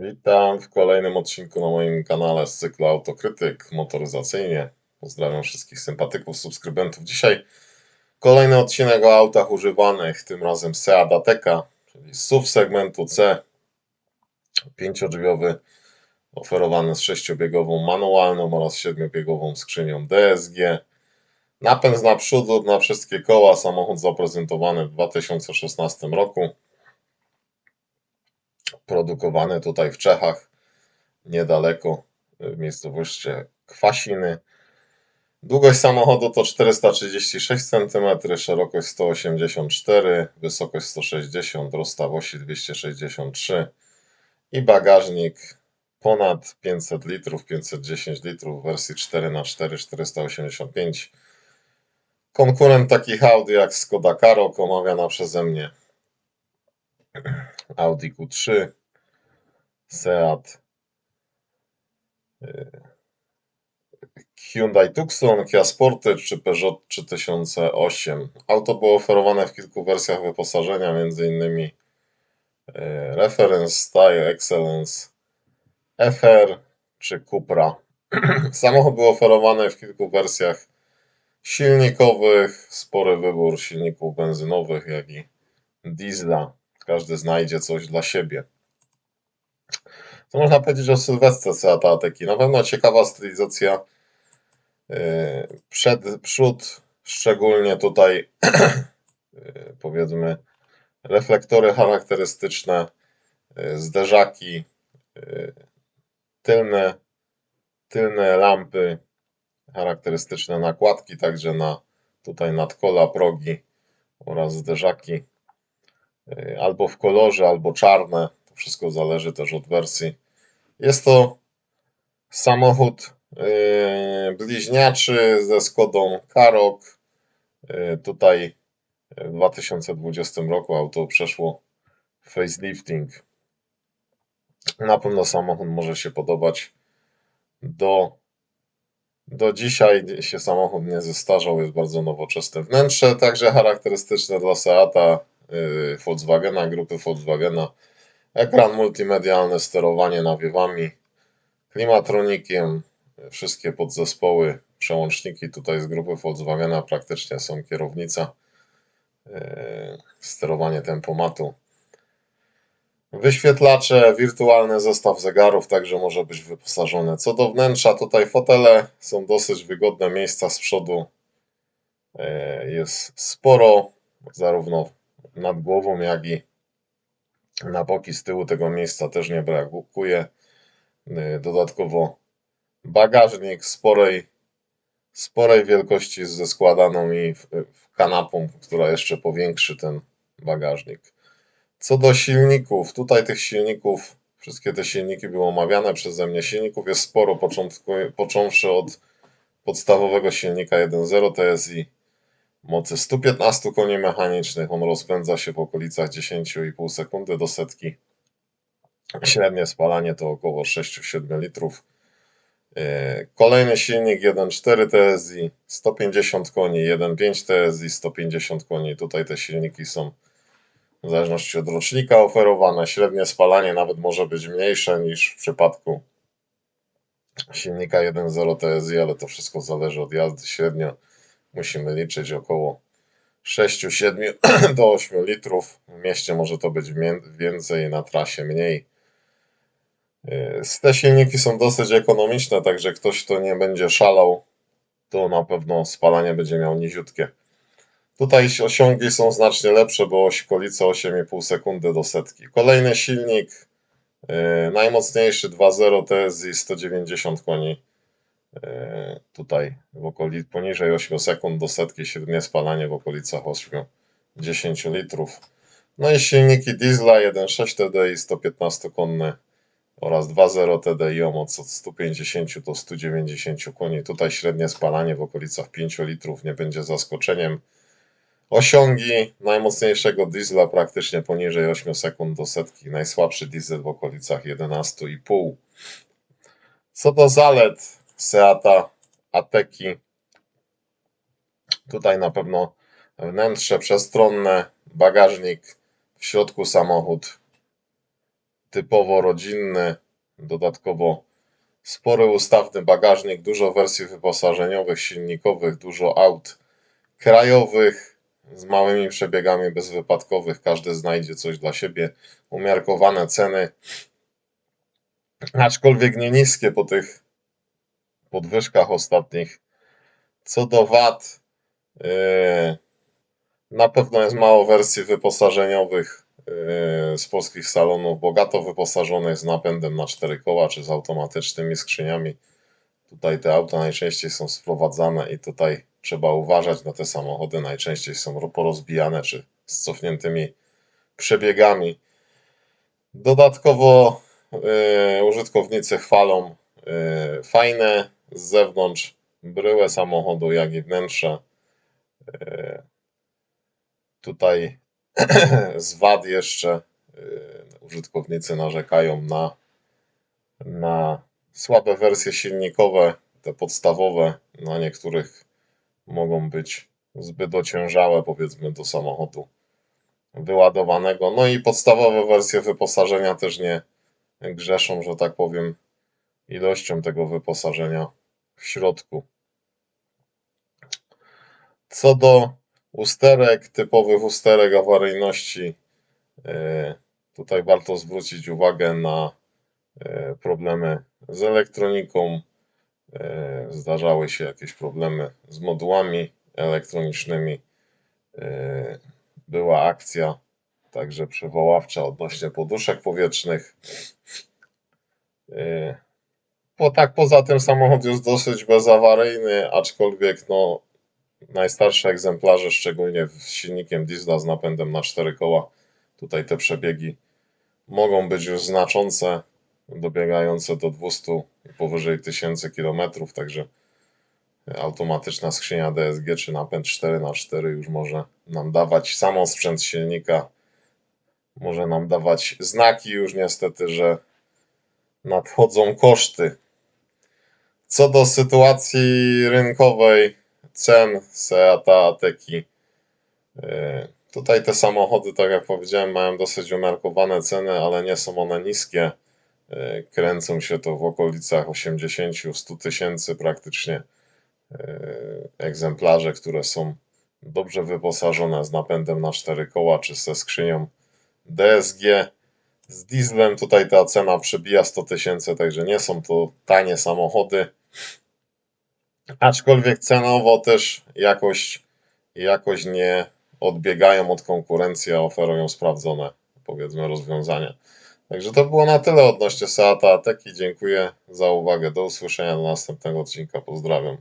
Witam w kolejnym odcinku na moim kanale z cyklu Autokrytyk motoryzacyjnie. Pozdrawiam wszystkich sympatyków, subskrybentów. Dzisiaj kolejny odcinek o autach używanych, tym razem Seat Ateca, czyli SUV segmentu C, pięciodrzwiowy, oferowany z sześciobiegową manualną oraz siedmiobiegową skrzynią DSG. Napęd z naprzód na wszystkie koła, samochód zaprezentowany w 2016 roku produkowany tutaj w Czechach, niedaleko w miejscowości Kwasiny. Długość samochodu to 436 cm, szerokość 184, wysokość 160, rozstaw osi 263 i bagażnik ponad 500 litrów, 510 litrów w wersji 4x4 485. Konkurent takich Audi jak Skoda Karoq omawiana przeze mnie. Audi Q3, Seat, y, Hyundai Tucson, Kia Sportage czy Peugeot 3008. Auto było oferowane w kilku wersjach wyposażenia, m.in. y, Reference, Style, Excellence, FR czy Cupra. Samochód był oferowany w kilku wersjach silnikowych, spory wybór silników benzynowych, jak i diesla. Każdy znajdzie coś dla siebie. Co można powiedzieć o Sylwestrze Seata Ateki? Na pewno ciekawa stylizacja yy, przed, przód, szczególnie tutaj yy, powiedzmy reflektory charakterystyczne, yy, zderzaki, tylne, tylne lampy, charakterystyczne nakładki, także na tutaj nadkola, progi oraz zderzaki albo w kolorze, albo czarne. To wszystko zależy też od wersji. Jest to samochód yy, bliźniaczy ze Skodą Karoq. Yy, tutaj w 2020 roku auto przeszło facelifting. Na pewno samochód może się podobać. Do, do dzisiaj się samochód nie zestarzał, jest bardzo nowoczesne wnętrze, także charakterystyczne dla Seata Y, Volkswagena, grupy Volkswagena, ekran multimedialny, sterowanie nawiewami, klimatronikiem, wszystkie podzespoły, przełączniki tutaj z grupy Volkswagena praktycznie są kierownica, y, sterowanie tempomatu. Wyświetlacze, wirtualny zestaw zegarów także może być wyposażony. Co do wnętrza, tutaj fotele są dosyć wygodne, miejsca z przodu y, jest sporo, zarówno nad głową, jak i na boki z tyłu tego miejsca też nie brakuje. Y, dodatkowo bagażnik sporej, sporej wielkości ze składaną i kanapą, która jeszcze powiększy ten bagażnik. Co do silników, tutaj tych silników, wszystkie te silniki były omawiane przeze mnie. Silników jest sporo, począwszy od podstawowego silnika 1.0 TSI mocy 115 koni mechanicznych. On rozpędza się w okolicach 10,5 sekundy do setki. Średnie spalanie to około 6-7 litrów. E, kolejny silnik 1.4 TSI, 150 koni, 1.5 TSI, 150 koni. Tutaj te silniki są w zależności od rocznika oferowane. Średnie spalanie nawet może być mniejsze niż w przypadku silnika 1.0 TSI, ale to wszystko zależy od jazdy. Średnio musimy liczyć około 6-7 do 8 litrów. W mieście może to być więcej, na trasie mniej. Y, te silniki są dosyć ekonomiczne, także ktoś, kto nie będzie szalał, to na pewno spalanie będzie miał niziutkie. Tutaj osiągi są znacznie lepsze, bo okolice 8,5 sekundy do setki. Kolejny silnik, yy, najmocniejszy 2.0 TSI 190 koni. E, tutaj w okolic poniżej 8 sekund do setki średnie spalanie w okolicach 8-10 litrów. No i silniki diesla 1.6 TDI 115 konny oraz 2.0 TDI o mocy od 150 do 190 koni. Tutaj średnie spalanie w okolicach 5 litrów nie będzie zaskoczeniem. Osiągi najmocniejszego diesla praktycznie poniżej 8 sekund do setki. Najsłabszy diesel w okolicach 11,5. Co do zalet, Seata Ateki. Tutaj na pewno wnętrze przestronne, bagażnik, w środku samochód typowo rodzinny, dodatkowo spory ustawny bagażnik, dużo wersji wyposażeniowych, silnikowych, dużo aut krajowych z małymi przebiegami bezwypadkowych. Każdy znajdzie coś dla siebie. Umiarkowane ceny, aczkolwiek nie niskie po tych podwyżkach ostatnich. Co do VAT, yy, na pewno jest mało wersji wyposażeniowych yy, z polskich salonów, bogato wyposażonych z napędem na cztery koła czy z automatycznymi skrzyniami. Tutaj te auta najczęściej są sprowadzane i tutaj trzeba uważać na te samochody. Najczęściej są porozbijane czy z cofniętymi przebiegami. Dodatkowo yy, użytkownicy chwalą yy, fajne z zewnątrz bryłę samochodu, jak i wnętrze. Tutaj z wad jeszcze yy, użytkownicy narzekają na, na słabe wersje silnikowe, te podstawowe, na niektórych mogą być zbyt ociężałe, powiedzmy, do samochodu wyładowanego. No i podstawowe wersje wyposażenia też nie grzeszą, że tak powiem, ilością tego wyposażenia w środku. Co do usterek, typowych usterek awaryjności, e, tutaj warto zwrócić uwagę na e, problemy z elektroniką. E, Zdarzały się jakieś problemy z modułami elektronicznymi. Była akcja także przywoławcza odnośnie poduszek powietrznych. Bo tak poza tym samochód jest dosyć bezawaryjny, aczkolwiek no, najstarsze egzemplarze, szczególnie z silnikiem diesla z napędem na 4 koła, tutaj te przebiegi mogą być już znaczące, dobiegające do 200 i powyżej 1000 km, także automatyczna skrzynia DSG czy napęd 4x4 już może nam dawać, samo sprzęt silnika może nam dawać znaki już niestety, że nadchodzą koszty. Co do sytuacji rynkowej, cen Seata Ateki, yy, tutaj te samochody, tak jak powiedziałem, mają dosyć umiarkowane ceny, ale nie są one niskie. Yy, Kręcą się to w okolicach 80-100 tysięcy praktycznie yy, egzemplarze, które są dobrze wyposażone z napędem na 4 koła czy ze skrzynią DSG. Z dieslem tutaj ta cena przebija 100 tysięcy, także nie są to tanie samochody. Aczkolwiek cenowo też jakoś, jakoś nie odbiegają od konkurencji, a oferują sprawdzone, powiedzmy, rozwiązania. Także to było na tyle odnośnie Seata Ateki. Dziękuję za uwagę. Do usłyszenia do następnego odcinka. Pozdrawiam.